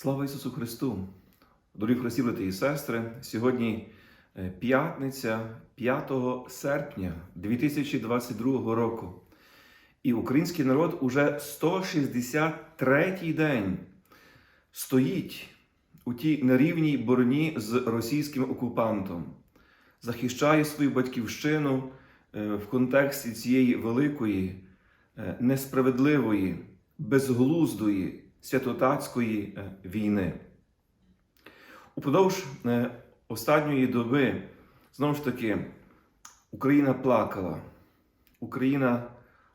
Слава Ісусу Христу! Дорогі Христі, брати і сестри! Сьогодні е, п'ятниця 5 серпня 2022 року. І український народ уже 163-й день стоїть у тій нерівній боротьбі з російським окупантом, захищає свою батьківщину е, в контексті цієї великої, е, несправедливої, безглуздої святотатської е, війни. Упродовж е, останньої доби, знову ж таки, Україна плакала, Україна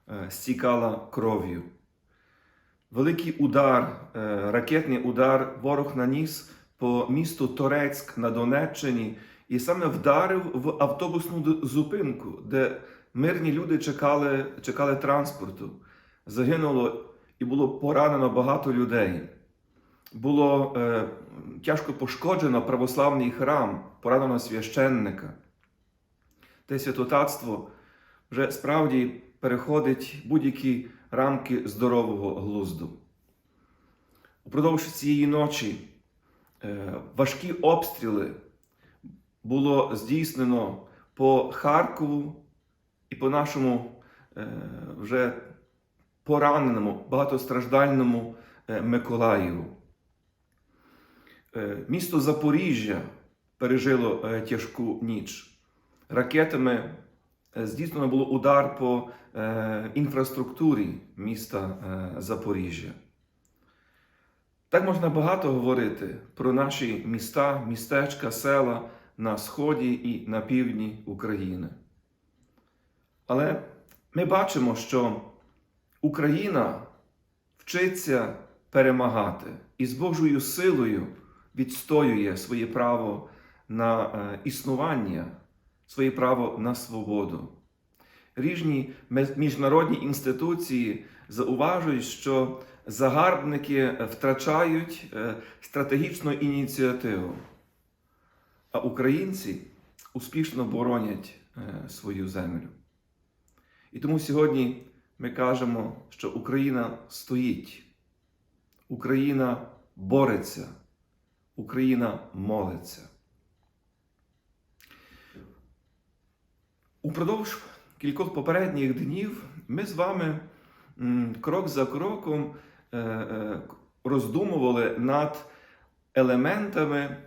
е, стікала кров'ю. Великий удар, ракетний удар ворог наніс по місту Торецьк на Донеччині і саме вдарив в автобусну зупинку, де мирні люди чекали, чекали транспорту. Загинуло і було поранено багато людей. Було е, тяжко пошкоджено православний храм, поранено священника. Те святотатство вже справді переходить будь-які рамки здорового глузду. Упродовж цієї ночі е, важкі обстріли було здійснено по Харкову і по нашому е, вже пораненому, багатостраждальному е, Миколаєву. Е, Місто Запоріжжя пережило е, тяжку ніч. Ракетами здійснено було удар по інфраструктурі міста Запоріжжя. Так можна багато говорити про наші міста, містечка, села на сході і на півдні України. Але ми бачимо, що Україна вчиться перемагати і з Божою силою відстоює своє право на е, існування, своє право на свободу. Різні мез- міжнародні інституції зауважують, що загарбники втрачають е, стратегічну ініціативу, а українці успішно боронять е, свою землю. І тому сьогодні ми кажемо, що Україна стоїть, Україна бореться, Україна молиться. Упродовж кількох попередніх днів ми з вами крок за кроком е, е, роздумували над елементами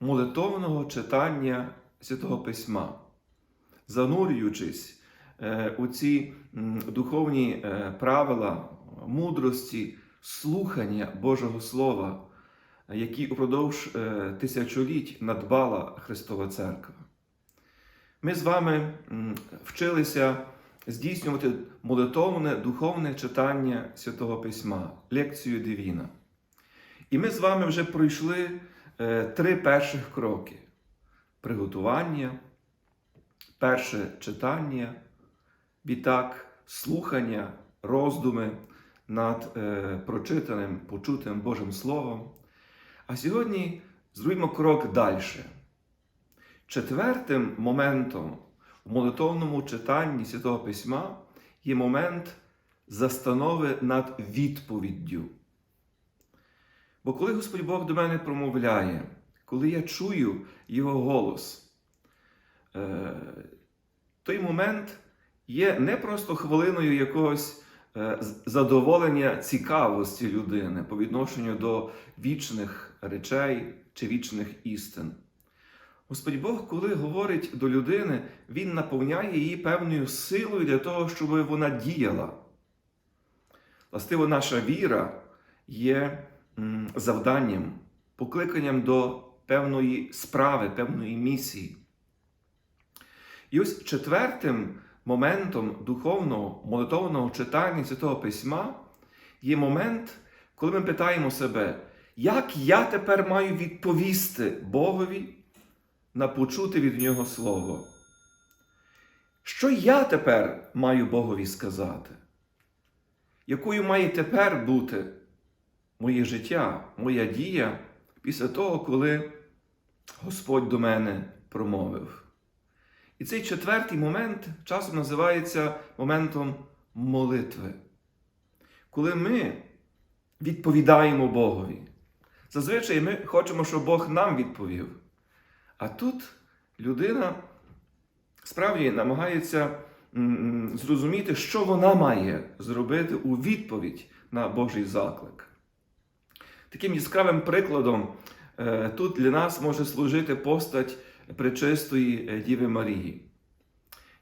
молитовного читання Святого Письма, занурюючись у ці духовні е, правила мудрості, слухання Божого Слова, які упродовж е, тисячоліть надбала Христова Церква. Ми з вами вчилися здійснювати молитовне духовне читання Святого Письма, лекцію Дивіна. І ми з вами вже пройшли е, три перших кроки: приготування, перше читання, відтак слухання, роздуми над е, прочитаним, почутим Божим Словом. А сьогодні зробимо крок далі. Четвертим моментом в молитовному читанні Святого Письма є момент застанови над відповіддю. Бо коли Господь Бог до мене промовляє, коли я чую Його голос, е, той момент є не просто хвилиною якогось е, задоволення цікавості людини по відношенню до вічних речей чи вічних істин. Господь Бог, коли говорить до людини, Він наповняє її певною силою для того, щоб вона діяла. Властиво, наша віра є завданням, покликанням до певної справи, певної місії. І ось четвертим моментом духовного молитовного читання Святого Письма є момент, коли ми питаємо себе, як я тепер маю відповісти Богові на почути від Нього Слово. Що я тепер маю Богові сказати? Якою має тепер бути моє життя, моя дія після того, коли Господь до мене промовив? І цей четвертий момент часом називається моментом молитви. Коли ми відповідаємо Богові, Зазвичай ми хочемо, щоб Бог нам відповів. А тут людина справді намагається зрозуміти, що вона має зробити у відповідь на Божий заклик. Таким яскравим прикладом е, тут для нас може служити постать пречистої е, Діви Марії,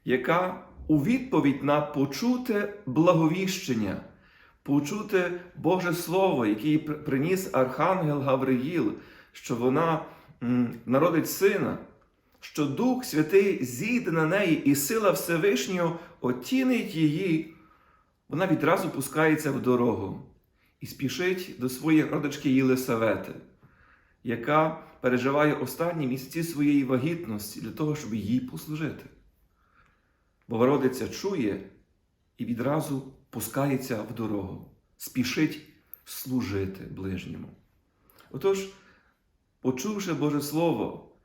яка у відповідь на почуте благовіщення, почуте Боже Слово, яке приніс Архангел Гавриїл, що вона народить сина, що Дух Святий зійде на неї, і сила Всевишнього отінить її, вона відразу пускається в дорогу і спішить до своєї родички Єлисавети, яка переживає останні місяці своєї вагітності для того, щоб їй послужити. Богородиця чує і відразу пускається в дорогу, спішить служити ближньому. Отож, почувши Боже Слово,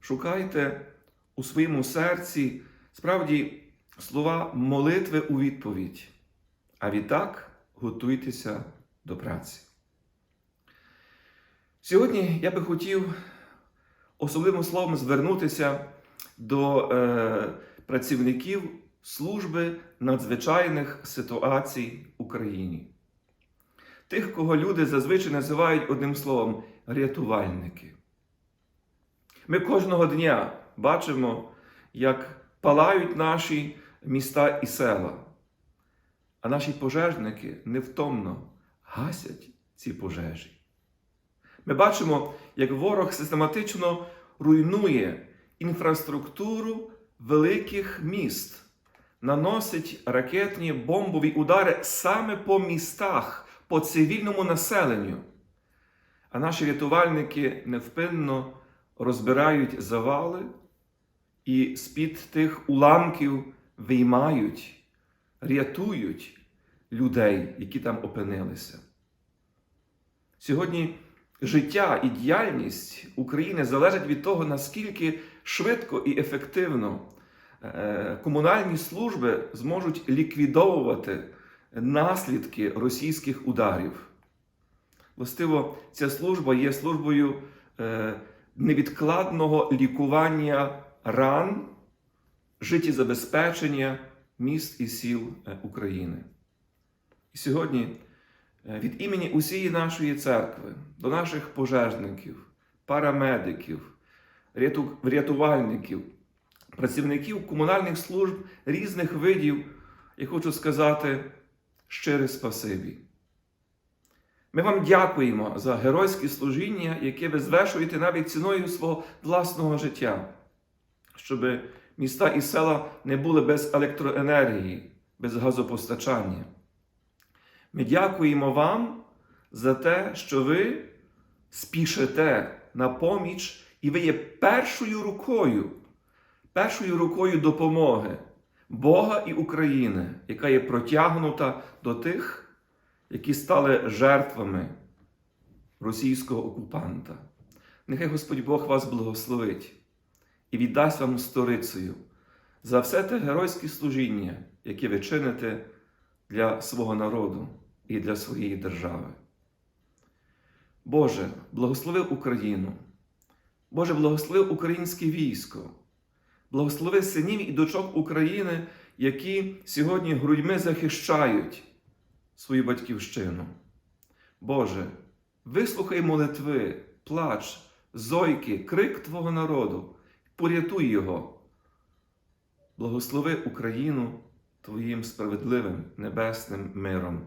шукайте у своєму серці справді слова молитви у відповідь, а відтак готуйтеся до праці. Сьогодні я би хотів особливим словом звернутися до е, працівників служби надзвичайних ситуацій в Україні. Тих, кого люди зазвичай називають одним словом рятувальники. Ми кожного дня бачимо, як палають наші міста і села, а наші пожежники невтомно гасять ці пожежі. Ми бачимо, як ворог систематично руйнує інфраструктуру великих міст, наносить ракетні бомбові удари саме по містах, по цивільному населенню. А наші рятувальники невпинно розбирають завали і з-під тих уламків виймають, рятують людей, які там опинилися. Сьогодні життя і діяльність України залежать від того, наскільки швидко і ефективно е, комунальні служби зможуть ліквідовувати наслідки російських ударів. Властиво, ця служба є службою е, невідкладного лікування ран, життєзабезпечення міст і сіл е, України. І сьогодні від імені усієї нашої церкви до наших пожежників, парамедиків, рятувальників, працівників комунальних служб різних видів, я хочу сказати щире спасибі. Ми вам дякуємо за геройське служіння, яке ви звершуєте навіть ціною свого власного життя, щоб міста і села не були без електроенергії, без газопостачання. Ми дякуємо вам за те, що ви спішите на поміч, і ви є першою рукою, першою рукою допомоги Бога і України, яка є протягнута до тих, які стали жертвами російського окупанта. Нехай Господь Бог вас благословить і віддасть вам сторицею за все те геройське служіння, яке ви чините для свого народу і для своєї держави. Боже, благослови Україну. Боже, благослови українське військо, благослови синів і дочок України, які сьогодні грудьми захищають свою батьківщину. Боже, вислухай молитви, плач, зойки, крик Твого народу, порятуй його. Благослови Україну Твоїм справедливим небесним миром.